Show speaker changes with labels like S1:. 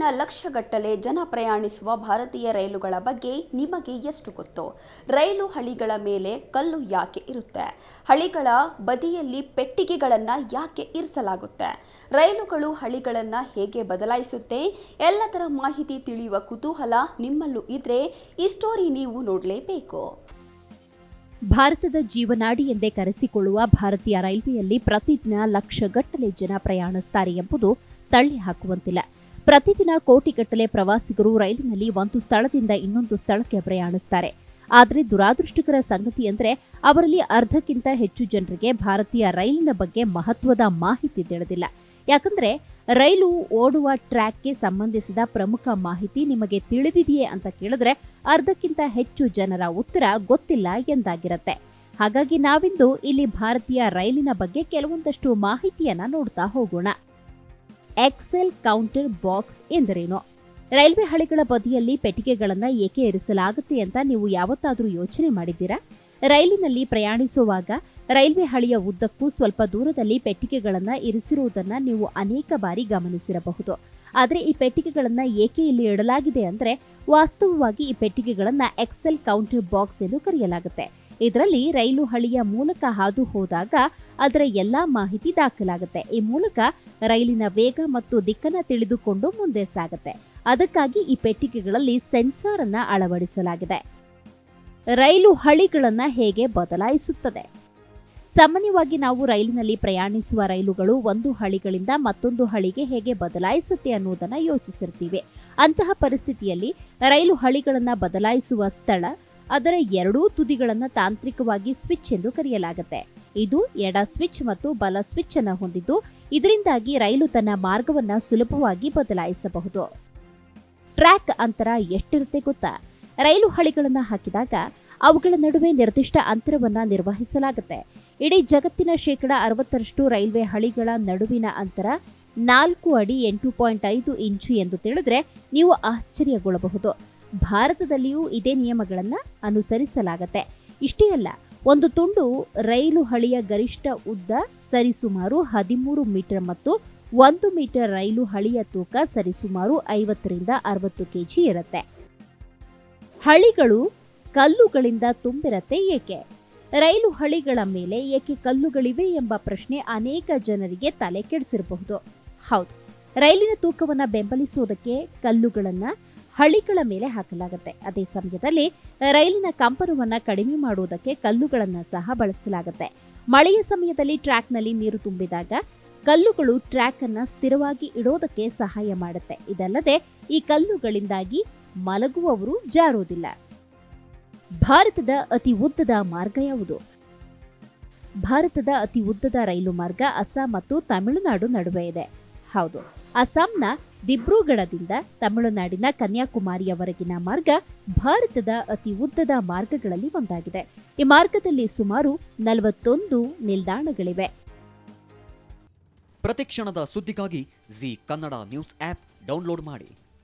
S1: ಪ್ರತಿದಿನ ಲಕ್ಷಗಟ್ಟಲೆ ಜನ ಪ್ರಯಾಣಿಸುವ ಭಾರತೀಯ ರೈಲುಗಳ ಬಗ್ಗೆ ನಿಮಗೆ ಎಷ್ಟು ಗೊತ್ತು? ರೈಲು ಹಳಿಗಳ ಮೇಲೆ ಕಲ್ಲು ಯಾಕೆ ಇರುತ್ತೆ? ಹಳಿಗಳ ಬದಿಯಲ್ಲಿ ಪೆಟ್ಟಿಗೆಗಳನ್ನು ಯಾಕೆ ಇರಿಸಲಾಗುತ್ತೆ? ರೈಲುಗಳು ಹಳಿಗಳನ್ನು ಹೇಗೆ ಬದಲಾಯಿಸುತ್ತೆ? ಎಲ್ಲದರ ಮಾಹಿತಿ ತಿಳಿಯುವ ಕುತೂಹಲ ನಿಮ್ಮಲ್ಲೂ ಇದ್ರೆ ಈ ಸ್ಟೋರಿ ನೀವು ನೋಡಲೇಬೇಕು.
S2: ಭಾರತದ ಜೀವನಾಡಿ ಎಂದೇ ಕರೆಸಿಕೊಳ್ಳುವ ಭಾರತೀಯ ರೈಲ್ವೆಯಲ್ಲಿ ಪ್ರತಿದಿನ ಲಕ್ಷಗಟ್ಟಲೆ ಜನ ಪ್ರಯಾಣಿಸುತ್ತಾರೆ ಎಂಬುದು ತಳ್ಳಿ ಹಾಕುವಂತಿಲ್ಲ ಪ್ರತಿದಿನ ಕೋಟಿಗಟ್ಟಲೆ ಪ್ರವಾಸಿಗರು ರೈಲಿನಲ್ಲಿ ಒಂದು ಸ್ಥಳದಿಂದ ಇನ್ನೊಂದು ಸ್ಥಳಕ್ಕೆ ಪ್ರಯಾಣಿಸುತ್ತಾರೆ ಆದರೆ ದುರಾದೃಷ್ಟಕರ ಸಂಗತಿ ಅಂದರೆ ಅವರಲ್ಲಿ ಅರ್ಧಕ್ಕಿಂತ ಹೆಚ್ಚು ಜನರಿಗೆ ಭಾರತೀಯ ರೈಲಿನ ಬಗ್ಗೆ ಮಹತ್ವದ ಮಾಹಿತಿ ತಿಳಿದಿಲ್ಲ. ಯಾಕಂದ್ರೆ ರೈಲು ಓಡುವ ಟ್ರ್ಯಾಕ್ಗೆ ಸಂಬಂಧಿಸಿದ ಪ್ರಮುಖ ಮಾಹಿತಿ ನಿಮಗೆ ತಿಳಿದಿದೆಯೇ ಅಂತ ಕೇಳಿದ್ರೆ ಅರ್ಧಕ್ಕಿಂತ ಹೆಚ್ಚು ಜನರ ಉತ್ತರ ಗೊತ್ತಿಲ್ಲ ಎಂದಾಗಿರುತ್ತೆ. ಹಾಗಾಗಿ ನಾವಿಂದು ಇಲ್ಲಿ ಭಾರತೀಯ ರೈಲಿನ ಬಗ್ಗೆ ಕೆಲವೊಂದಷ್ಟು ಮಾಹಿತಿಯನ್ನ ನೋಡ್ತಾ ಹೋಗೋಣ. ಎಕ್ಸೆಲ್ ಕೌಂಟರ್ ಬಾಕ್ಸ್ ಎಂದರೇನು? ರೈಲ್ವೆ ಹಳಿಗಳ ಬದಿಯಲ್ಲಿ ಪೆಟ್ಟಿಗೆಗಳನ್ನು ಏಕೆ ಇರಿಸಲಾಗುತ್ತೆ ಅಂತ ನೀವು ಯಾವತ್ತಾದರೂ ಯೋಚನೆ ಮಾಡಿದ್ದೀರಾ? ರೈಲಿನಲ್ಲಿ ಪ್ರಯಾಣಿಸುವಾಗ ರೈಲ್ವೆ ಹಳಿಯ ಉದ್ದಕ್ಕೂ ಸ್ವಲ್ಪ ದೂರದಲ್ಲಿ ಪೆಟ್ಟಿಗೆಗಳನ್ನು ಇರಿಸಿರುವುದನ್ನು ನೀವು ಅನೇಕ ಬಾರಿ ಗಮನಿಸಿರಬಹುದು. ಆದರೆ ಈ ಪೆಟ್ಟಿಗೆಗಳನ್ನು ಏಕೆ ಇಲ್ಲಿ ಇಡಲಾಗಿದೆ ಅಂದರೆ ವಾಸ್ತವವಾಗಿ ಈ ಪೆಟ್ಟಿಗೆಗಳನ್ನು ಎಕ್ಸೆಲ್ ಕೌಂಟರ್ ಬಾಕ್ಸ್ ಎಂದು ಕರೆಯಲಾಗುತ್ತೆ. ಇದರಲ್ಲಿ ರೈಲು ಹಳಿಯ ಮೂಲಕ ಹಾದು ಹೋದಾಗ ಅದರ ಎಲ್ಲಾ ಮಾಹಿತಿ ದಾಖಲಾಗುತ್ತೆ. ಈ ಮೂಲಕ ರೈಲಿನ ವೇಗ ಮತ್ತು ದಿಕ್ಕನ್ನು ತಿಳಿದುಕೊಂಡು ಮುಂದೆ ಸಾಗುತ್ತೆ. ಅದಕ್ಕಾಗಿ ಈ ಪೆಟ್ಟಿಗೆಗಳಲ್ಲಿ ಸೆನ್ಸಾರ್ ಅನ್ನ ಅಳವಡಿಸಲಾಗಿದೆ. ರೈಲು ಹಳಿಗಳನ್ನು ಹೇಗೆ ಬದಲಾಯಿಸುತ್ತದೆ? ಸಾಮಾನ್ಯವಾಗಿ ನಾವು ರೈಲಿನಲ್ಲಿ ಪ್ರಯಾಣಿಸುವ ರೈಲುಗಳು ಒಂದು ಹಳಿಗಳಿಂದ ಮತ್ತೊಂದು ಹಳಿಗೆ ಹೇಗೆ ಬದಲಾಯಿಸುತ್ತೆ ಅನ್ನೋದನ್ನು ಯೋಚಿಸಿರ್ತೀವಿ. ಅಂತಹ ಪರಿಸ್ಥಿತಿಯಲ್ಲಿ ರೈಲು ಹಳಿಗಳನ್ನು ಬದಲಾಯಿಸುವ ಸ್ಥಳ, ಅದರ ಎರಡೂ ತುದಿಗಳನ್ನು ತಾಂತ್ರಿಕವಾಗಿ ಸ್ವಿಚ್ ಎಂದು ಕರೆಯಲಾಗುತ್ತೆ. ಇದು ಎಡ ಸ್ವಿಚ್ ಮತ್ತು ಬಲ ಸ್ವಿಚ್ ಅನ್ನು ಹೊಂದಿದ್ದು, ಇದರಿಂದಾಗಿ ರೈಲು ತನ್ನ ಮಾರ್ಗವನ್ನು ಸುಲಭವಾಗಿ ಬದಲಾಯಿಸಬಹುದು. ಟ್ರ್ಯಾಕ್ ಅಂತರ ಎಷ್ಟಿರುತ್ತೆ ಗೊತ್ತಾ? ರೈಲು ಹಳಿಗಳನ್ನು ಹಾಕಿದಾಗ ಅವುಗಳ ನಡುವೆ ನಿರ್ದಿಷ್ಟ ಅಂತರವನ್ನು ನಿರ್ವಹಿಸಲಾಗುತ್ತೆ. ಇಡೀ ಜಗತ್ತಿನ ಶೇಕಡ ಅರವತ್ತರಷ್ಟು ರೈಲ್ವೆ ಹಳಿಗಳ ನಡುವಿನ ಅಂತರ ನಾಲ್ಕು ಅಡಿ ಎಂಟು ಪಾಯಿಂಟ್ ಐದು ಇಂಚು ಎಂದು ತಿಳಿದ್ರೆ ನೀವು ಆಶ್ಚರ್ಯಗೊಳ್ಳಬಹುದು. ಭಾರತದಲ್ಲಿಯೂ ಇದೇ ನಿಯಮಗಳನ್ನು ಅನುಸರಿಸಲಾಗತ್ತೆ. ಇಷ್ಟೇ ಅಲ್ಲ, ಒಂದು ತುಂಡು ರೈಲು ಹಳಿಯ ಗರಿಷ್ಠ ಉದ್ದ ಸರಿಸುಮಾರು ಹದಿಮೂರು ಮೀಟರ್ ಮತ್ತು ಒಂದು ಮೀಟರ್ ರೈಲು ಹಳಿಯ ತೂಕ ಸರಿಸುಮಾರು ಐವತ್ತರಿಂದ ಅರವತ್ತು ಕೆಜಿ ಇರುತ್ತೆ. ಹಳಿಗಳು ಕಲ್ಲುಗಳಿಂದ ತುಂಬಿರತ್ತೆ ಏಕೆ? ರೈಲು ಹಳಿಗಳ ಮೇಲೆ ಏಕೆ ಕಲ್ಲುಗಳಿವೆ ಎಂಬ ಪ್ರಶ್ನೆ ಅನೇಕ ಜನರಿಗೆ ತಲೆ ಕೆಡಿಸಿರಬಹುದು. ಹೌದು, ರೈಲಿನ ತೂಕವನ್ನು ಬೆಂಬಲಿಸುವುದಕ್ಕೆ ಕಲ್ಲುಗಳನ್ನು ಹಳಿಗಳ ಮೇಲೆ ಹಾಕಲಾಗುತ್ತೆ. ಅದೇ ಸಮಯದಲ್ಲಿ ರೈಲಿನ ಕಂಪನವನ್ನು ಕಡಿಮೆ ಮಾಡುವುದಕ್ಕೆ ಕಲ್ಲುಗಳನ್ನು ಸಹ ಬಳಸಲಾಗುತ್ತೆ. ಮಳೆಯ ಸಮಯದಲ್ಲಿ ಟ್ರ್ಯಾಕ್ನಲ್ಲಿ ನೀರು ತುಂಬಿದಾಗ ಕಲ್ಲುಗಳು ಟ್ರ್ಯಾಕ್ ಅನ್ನ ಸ್ಥಿರವಾಗಿ ಇಡೋದಕ್ಕೆ ಸಹಾಯ ಮಾಡುತ್ತೆ. ಇದಲ್ಲದೆ ಈ ಕಲ್ಲುಗಳಿಂದಾಗಿ ಮಲಗುವವರು ಜಾರೋದಿಲ್ಲ ಭಾರತದ ಅತಿ ಉದ್ದದ ಮಾರ್ಗ ಯಾವುದು? ಭಾರತದ ಅತಿ ಉದ್ದದ ರೈಲು ಮಾರ್ಗ ಅಸ್ಸಾಂ ಮತ್ತು ತಮಿಳುನಾಡು ನಡುವೆ ಇದೆ. ಹೌದು. ಅಸ್ಸಾಂನ ದಿಬ್ರುಗಢದಿಂದ ತಮಿಳುನಾಡಿನ ಕನ್ಯಾಕುಮಾರಿಯವರೆಗಿನ ಮಾರ್ಗ ಭಾರತದ ಅತಿ ಉದ್ದದ ಮಾರ್ಗಗಳಲ್ಲಿ ಒಂದಾಗಿದೆ. ಈ ಮಾರ್ಗದಲ್ಲಿ ಸುಮಾರು ನಲವತ್ತೊಂದು ನಿಲ್ದಾಣಗಳಿವೆ.
S3: ಪ್ರತಿಕ್ಷಣದ ಸುದ್ದಿಗಾಗಿ Zee Kannada news app download ಮಾಡಿ.